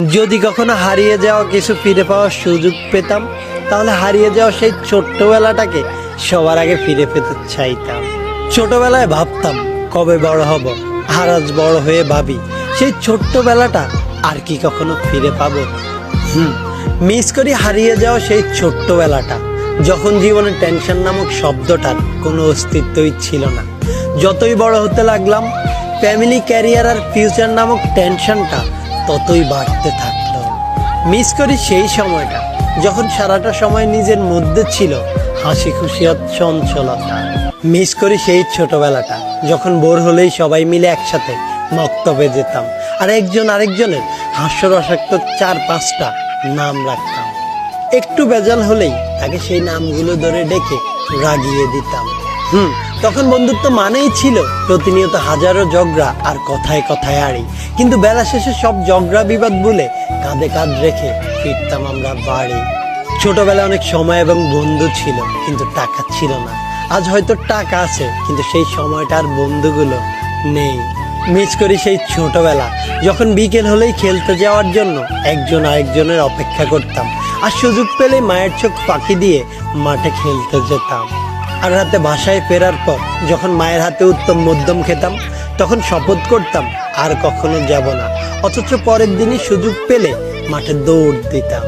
যদি কখনো হারিয়ে যাওয়া কিছু ফিরে পাওয়ার সুযোগ পেতাম, তাহলে হারিয়ে যাওয়া সেই ছোট্টবেলাটাকে সবার আগে ফিরে পেতে চাইতাম। ছোটবেলায় ভাবতাম, কবে বড় হব, আর আজ বড় হয়ে ভাবি, সেই ছোট্টবেলাটা আর কি কখনো ফিরে পাবো? হুম, মিস করি হারিয়ে যাওয়া সেই ছোট্টবেলাটা, যখন জীবনে টেনশন নামক শব্দটার কোনো অস্তিত্বই ছিল না। যতই বড় হতে লাগলাম, ফ্যামিলি, ক্যারিয়ার আর ফিউচার নামক টেনশনটা ততই বাড়তে থাকল। মিস করি সেই সময়টা, যখন সারাটা সময় নিজের মধ্যে ছিল হাসি খুশি চঞ্চলতা। মিস করি সেই ছোটবেলাটা, যখন বোর হলেই সবাই মিলে একসাথে মক্তবে যেতাম আর একজন আরেকজনের হাস্যরসাক্ত চার পাঁচটা নাম রাখতাম। একটু বেজাল হলেই তাকে সেই নামগুলো ধরে ডেকে রাগিয়ে দিতাম। হুম তখন বন্ধুত্ব মানেই ছিল প্রতিনিয়ত হাজারো ঝগড়া আর কথায় কথায় আড়ি। কিন্তু বেলা শেষে সব ঝগড়া বিবাদ বলে কাঁধে কাঁধ রেখে ফিরতাম আমরা বাড়ি। ছোটবেলায় অনেক সময় এবং বন্ধু ছিল, কিন্তু টাকা ছিল না। আজ হয়তো টাকা আছে, কিন্তু সেই সময়টা আর বন্ধুগুলো নেই। মিস করি সেই ছোটবেলা, যখন বিকেল হলেই খেলতে যাওয়ার জন্য একজন আরেকজনের অপেক্ষা করতাম। আর সুযোগ পেলে মায়ের চোখ পাখি দিয়ে মাঠে খেলতে যেতাম। আর রাতে বাসায় ফেরার পর যখন মায়ের হাতে উত্তম মধ্যম খেতাম, তখন শপথ করতাম, আর কখনো যাব না। অথচ পরের দিনই সুযোগ পেলে মাঠে দৌড় দিতাম।